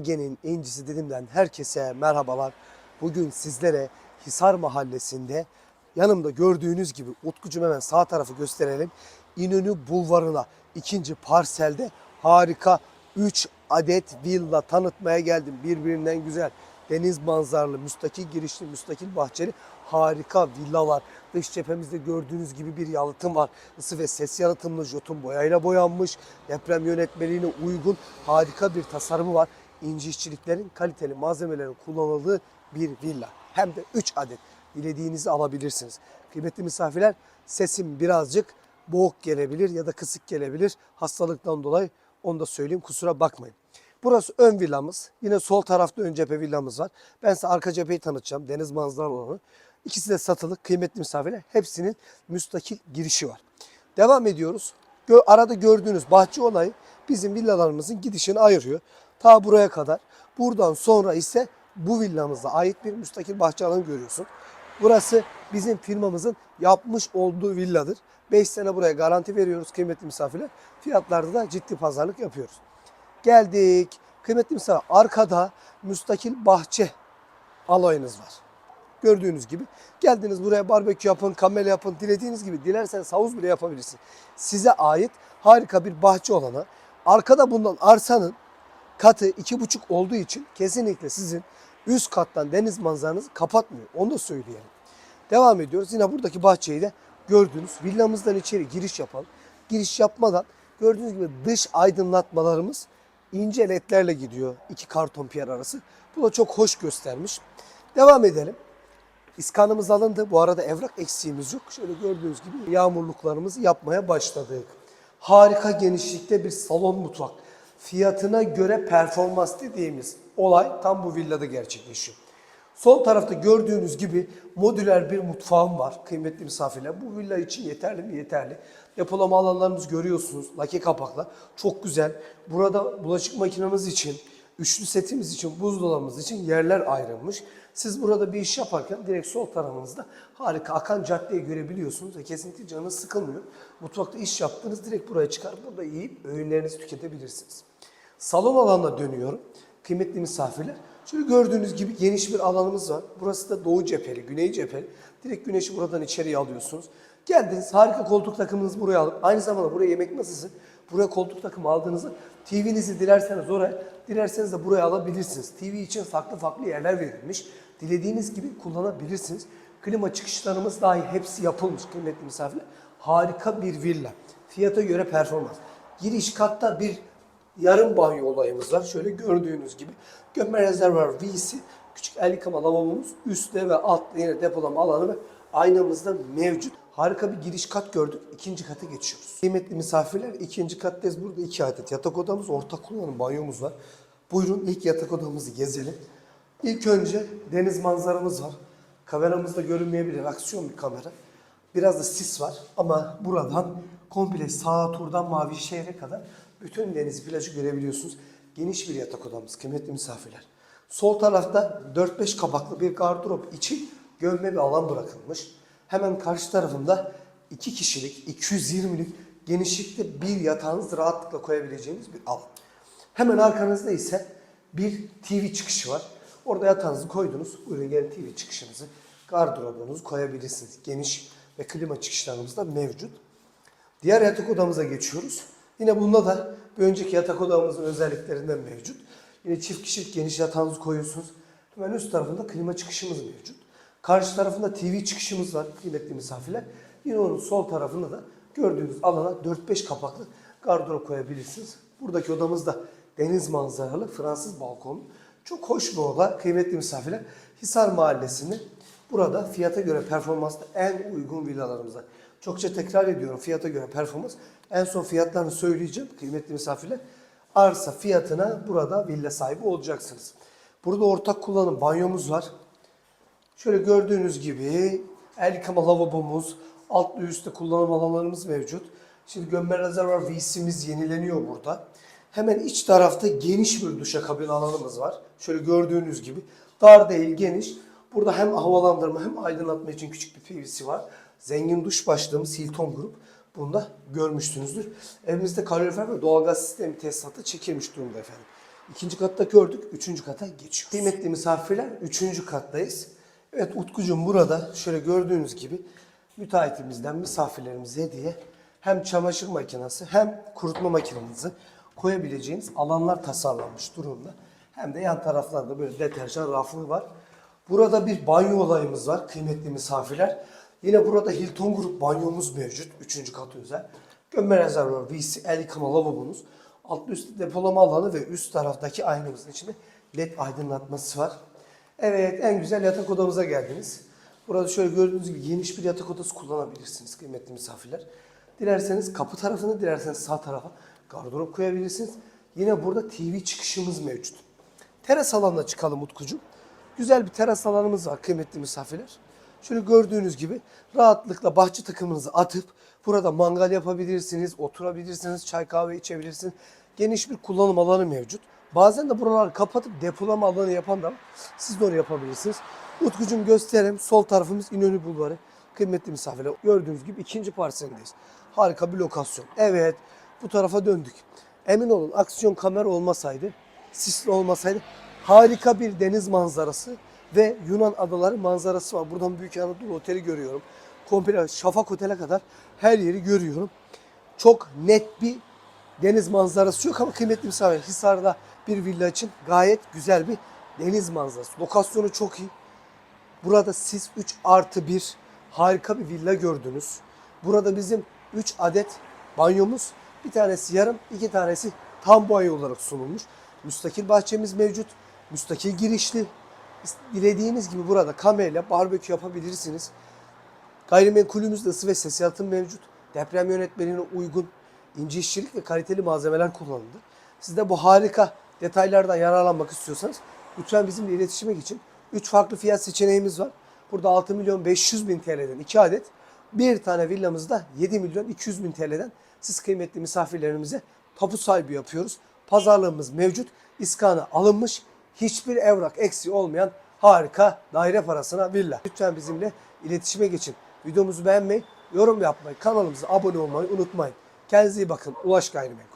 Ege'nin incisi Didim'den herkese merhabalar. Bugün sizlere Hisar Mahallesi'nde yanımda gördüğünüz gibi Utkucuğum hemen sağ tarafı gösterelim. İnönü Bulvarı'na ikinci parselde harika 3 adet villa tanıtmaya geldim. Birbirinden güzel deniz manzaralı, müstakil girişli, müstakil bahçeli harika villalar. Dış cephemizde gördüğünüz gibi bir yalıtım var. Isı ve ses yalıtımlı jotun boyayla boyanmış. Deprem yönetmeliğine uygun harika bir tasarımı var. İnci işçiliklerin kaliteli malzemelerin kullanıldığı bir villa. Hem de 3 adet. Dilediğinizi alabilirsiniz. Kıymetli misafirler sesim birazcık boğuk gelebilir ya da kısık gelebilir. Hastalıktan dolayı onu da söyleyeyim kusura bakmayın. Burası ön villamız. Yine sol tarafta ön cephe villamız var. Ben size arka cepheyi tanıtacağım. Deniz manzaralı olanı. İkisi de satılık. Kıymetli misafirler. Hepsinin müstakil girişi var. Devam ediyoruz. Arada gördüğünüz bahçe olayı bizim villalarımızın gidişini ayırıyor. Ta buraya kadar. Buradan sonra ise bu villamıza ait bir müstakil bahçe alanı görüyorsun. Burası bizim firmamızın yapmış olduğu villadır. 5 sene buraya garanti veriyoruz kıymetli misafirler. Fiyatlarda da ciddi pazarlık yapıyoruz. Geldik. Kıymetli misafir arkada müstakil bahçe alayınız var. Gördüğünüz gibi geldiniz buraya barbekü yapın, kamel yapın, dilediğiniz gibi dilerseniz havuz bile yapabilirsiniz. Size ait harika bir bahçe olana arkada bundan arsanın katı iki buçuk olduğu için kesinlikle sizin üst kattan deniz manzaranızı kapatmıyor. Onu da söyleyelim. Devam ediyoruz. Yine buradaki bahçeyi de gördünüz. Villamızdan içeri giriş yapalım. Giriş yapmadan gördüğünüz gibi dış aydınlatmalarımız ince ledlerle gidiyor. iki karton piyer arası. Bu da çok hoş göstermiş. Devam edelim. İskanımız alındı. Bu arada evrak eksiğimiz yok. Şöyle gördüğünüz gibi yağmurluklarımızı yapmaya başladık. Harika genişlikte bir salon mutfak. Fiyatına göre performans dediğimiz olay tam bu villada gerçekleşiyor. Sol tarafta gördüğünüz gibi modüler bir mutfağım var kıymetli misafirler. Bu villa için yeterli mi? Yeterli. Depolama alanlarımızı görüyorsunuz. Lake kapakla. Çok güzel. Burada bulaşık makinemiz için, üçlü setimiz için, buzdolabımız için yerler ayrılmış. Siz burada bir iş yaparken direkt sol tarafınızda harika akan caddeyi görebiliyorsunuz ve kesinlikle canınız sıkılmıyor. Mutfakta iş yaptınız direkt buraya çıkar. Burada yiyip öğünlerinizi tüketebilirsiniz. Salon alanına dönüyorum. Kıymetli misafirler. Şöyle gördüğünüz gibi geniş bir alanımız var. Burası da doğu cepheli, güney cepheli. Direkt güneşi buradan içeriye alıyorsunuz. Geldiniz harika koltuk takımınızı buraya alıp aynı zamanda buraya yemek masası, buraya koltuk takımı aldığınızda TV'nizi dilerseniz oraya, dilerseniz de buraya alabilirsiniz. TV için farklı farklı yerler verilmiş. Dilediğiniz gibi kullanabilirsiniz. Klima çıkışlarımız dahi hepsi yapılmış kıymetli misafirler. Harika bir villa. Fiyata göre performans. Giriş katta bir yarım banyo olayımız var. Şöyle gördüğünüz gibi gömme rezervuar V'si, küçük el yıkama lavabomuz, üstte ve altta yine depolama alanı ve aynamız da mevcut. Harika bir giriş kat gördük. İkinci kata geçiyoruz. Kıymetli misafirler ikinci kattayız. Burada iki adet yatak odamız, ortak kullanım banyomuz var. Buyurun ilk yatak odamızı gezelim. İlk önce deniz manzaramız var. Kameramızda görünmeyebilir. Aksiyon bir kamera. Biraz da sis var ama buradan komple sağ turdan mavi şehre kadar bütün deniz plajı görebiliyorsunuz. Geniş bir yatak odamız kıymetli misafirler. Sol tarafta 4-5 kapaklı bir gardırop için gömme bir alan bırakılmış. Hemen karşı tarafında 2 kişilik 220'lik genişlikte bir yatağınızı rahatlıkla koyabileceğiniz bir alan. Hemen arkanızda ise bir TV çıkışı var. Orada yatağınızı koydunuz. Buyurun gelin TV çıkışınızı, gardırobunuzu koyabilirsiniz. Geniş ve klima çıkışlarımız da mevcut. Diğer yatak odamıza geçiyoruz. Yine bunda da bir önceki yatak odamızın özelliklerinden mevcut. Yine çift kişilik geniş yatağınızı koyuyorsunuz. Hemen üst tarafında klima çıkışımız mevcut. Karşı tarafında TV çıkışımız var kıymetli misafirler. Yine onun sol tarafında da gördüğünüz alana 4-5 kapaklı gardırop koyabilirsiniz. Buradaki odamız da deniz manzaralı Fransız balkonu. Çok hoş bir oda kıymetli misafirler. Hisar Mahallesi'nde burada fiyata göre performansta en uygun villalarımızda. Çokça tekrar ediyorum fiyata göre performans. En son fiyatlarını söyleyeceğim kıymetli misafirler. Arsa fiyatına burada villa sahibi olacaksınız. Burada ortak kullanım banyomuz var. Şöyle gördüğünüz gibi el yıkama lavabomuz, alt üstte kullanım alanlarımız mevcut. Şimdi gömme rezervuar VC'miz yenileniyor burada. Hemen iç tarafta geniş bir duşakabin alanımız var. Şöyle gördüğünüz gibi. Dar değil, geniş. Burada hem havalandırma hem aydınlatma için küçük bir PVC var. Zengin duş başlığımız Hilton Grup. Bunu da görmüşsünüzdür. Evimizde kalorifer ve doğalgaz sistemi tesisatı çekilmiş durumda efendim. İkinci katta gördük. Üçüncü kata geçiyoruz. Kıymetli misafirler üçüncü kattayız. Evet Utkucuğum burada şöyle gördüğünüz gibi müteahhitimizden misafirlerimize hediye hem çamaşır makinesi hem kurutma makinenizi koyabileceğiniz alanlar tasarlanmış durumda. Hem de yan taraflarda böyle deterjan rafı var. Burada bir banyo olayımız var kıymetli misafirler. Yine burada Hilton Grup banyomuz mevcut. Üçüncü katı özel. Gömme rezervuar, WC, el yıkama lavabomuz. Altlı üstte depolama alanı ve üst taraftaki aynamızın içinde led aydınlatması var. Evet en güzel yatak odamıza geldiniz. Burada şöyle gördüğünüz gibi geniş bir yatak odası kullanabilirsiniz kıymetli misafirler. Dilerseniz kapı tarafını, dilerseniz sağ tarafa gardırop koyabilirsiniz. Yine burada TV çıkışımız mevcut. Teras alanına çıkalım Utkucuğum. Güzel bir teras alanımız var kıymetli misafirler. Şöyle gördüğünüz gibi rahatlıkla bahçe takımınızı atıp burada mangal yapabilirsiniz, oturabilirsiniz, çay kahve içebilirsiniz. Geniş bir kullanım alanı mevcut. Bazen de buraları kapatıp depolama alanı yapan da. Siz de onu yapabilirsiniz. Utkucuğum göstereyim. Sol tarafımız İnönü Bulvarı. Kıymetli misafirler gördüğünüz gibi ikinci parselindeyiz. Harika bir lokasyon. Evet bu tarafa döndük. Emin olun aksiyon kamera olmasaydı, sisli olmasaydı harika bir deniz manzarası ve Yunan adaları manzarası var. Buradan Büyük Anadolu Oteli görüyorum. Komple Şafak Otel'e kadar her yeri görüyorum. Çok net bir deniz manzarası yok ama kıymetli misafir Hisar'da bir villa için gayet güzel bir deniz manzarası. Lokasyonu çok iyi. Burada siz 3 artı 1 harika bir villa gördünüz. Burada bizim 3 adet banyomuz, bir tanesi yarım, iki tanesi tam banyo olarak sunulmuş. Müstakil bahçemiz mevcut. Müstakil girişli. Dilediğiniz gibi burada kamerayla barbekü yapabilirsiniz. Gayrimenkulümüzde ısı ve ses yalıtım mevcut. Deprem yönetmeliğine uygun ince işçilik ve kaliteli malzemeler kullanıldı. Siz de bu harika detaylardan yararlanmak istiyorsanız lütfen bizimle iletişime geçin. 3 farklı fiyat seçeneğimiz var. Burada 6 milyon 500 bin TL'den 2 adet. Bir tane villamızda 7 milyon 200 bin TL'den siz kıymetli misafirlerimize tapu sahibi yapıyoruz. Pazarlığımız mevcut. İskanı alınmış. Hiçbir evrak eksiği olmayan harika daire parasına villa. Lütfen bizimle iletişime geçin. Videomuzu beğenmeyi, yorum yapmayı, kanalımıza abone olmayı unutmayın. Kendinize iyi bakın. Ulaş Gayrimenkul.